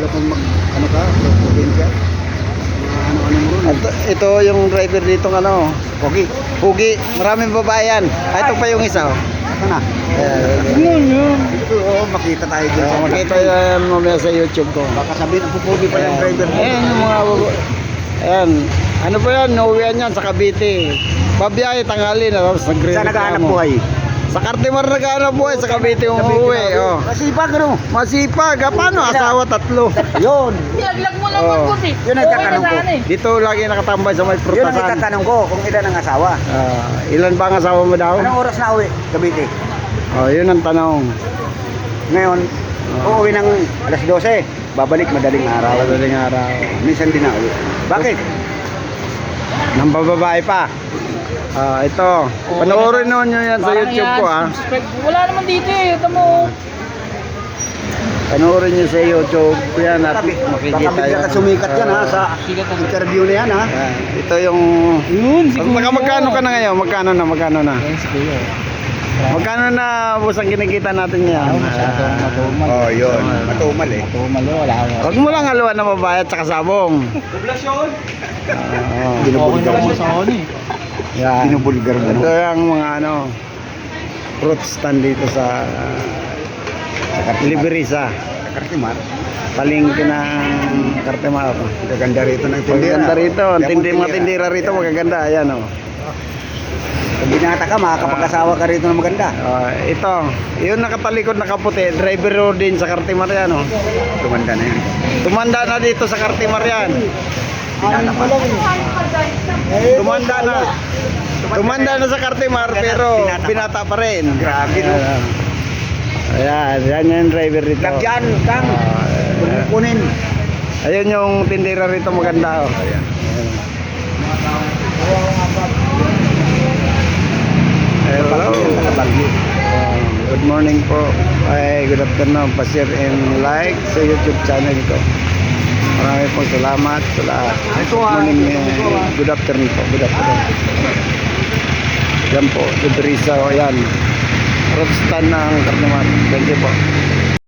Lalo kung mag, ano ka, probinsya. Mga ano-ano mo. Ito, ito yung driver dito ng ano, Okay. Pugi. Maraming babae yan. Ah, ito pa yung isa. Oh. Ito na. Ayan. Ito, oh, makita tayo dyan. Uh, makita yan mamaya sa YouTube ko. Baka sabihin, ang pupugi pa yung driver. Ayan yung mga baba- Ayan. Ano pa yan? Nauwian yan sa Cavite. Babiyahe, tanghali na. Tapos nagre Saan naghahanap buhay? Sa Cartimar naghahanap buhay. Sa Cavite umuwi. Oh. Masipag, ano? Masipag. ah, Paano? Asawa tatlo. Yun. Nilaglag mo lang Oh. oh. puti. Yun ang tatanong ko. Dito lagi nakatambay sa may Yun ang prutasan. itatanong ko, kung ilan ang asawa. Ah, ilan ba ang asawa mo daw? Anong oras na uwi, Cavite? Oh, yun ang tanong. Ngayon, uuwi ng alas 12, babalik madaling araw. Madaling araw. Minsan din na uwi. Bakit? Nang bababae pa. Ah, ito. Panoorin nyo nyo yan sa YouTube ko ah. Wala naman dito eh. Ito mo. Panoorin nyo sa YouTube ko yan at makikita bigla yan. ka sumikat yan ha, sa Sikat na. interview na yan ha. Yan. Ito yung... Yun, Pag maka- magkano ka na ngayon? Magkano na? Magkano na? Yan si Kuya. Magkano na bus ang kinikita natin yan? Masyadong matumal. Oh, yun. Matumal eh. Matumal eh. Wala akong Huwag mo lang haluan na babae at saka sabong. Poblasyon! Binubulgar mo. sa ako eh. Yan. Binubulgar mo. Ito yung mga ano, fruit stand dito sa Sa Kartimar. Liberisa. Sa Kartimar. Palingki ng Cartemar. Gaganda rito ng tindera. Magaganda rito. Ang tindi, mga tindira rito, magaganda. Ayan o. Kung binata ka, makakapag-asawa ka rito na maganda. Ah, ito, yung nakatalikod na kaputi, driver ro din sa Cartimar yan o. Tumanda na yan. Tumanda na dito sa Cartimar yan. Binata pa. Tumanda na. Tumanda na sa Cartimar pero binata pa rin. Grabe no. Ayan, yan yung driver dito. Lagyan, Kang. Kunin. Ayun yung tindira rito maganda oh. Ayan. Hello. Good morning po. Ay, good afternoon. Pa-share and like sa YouTube channel ko. Marami pong salamat sa lahat. Good morning. eh, Good afternoon po. Good afternoon. Yan po. Idrisa. Ayan. Road stand ng Karnaman. Thank you po.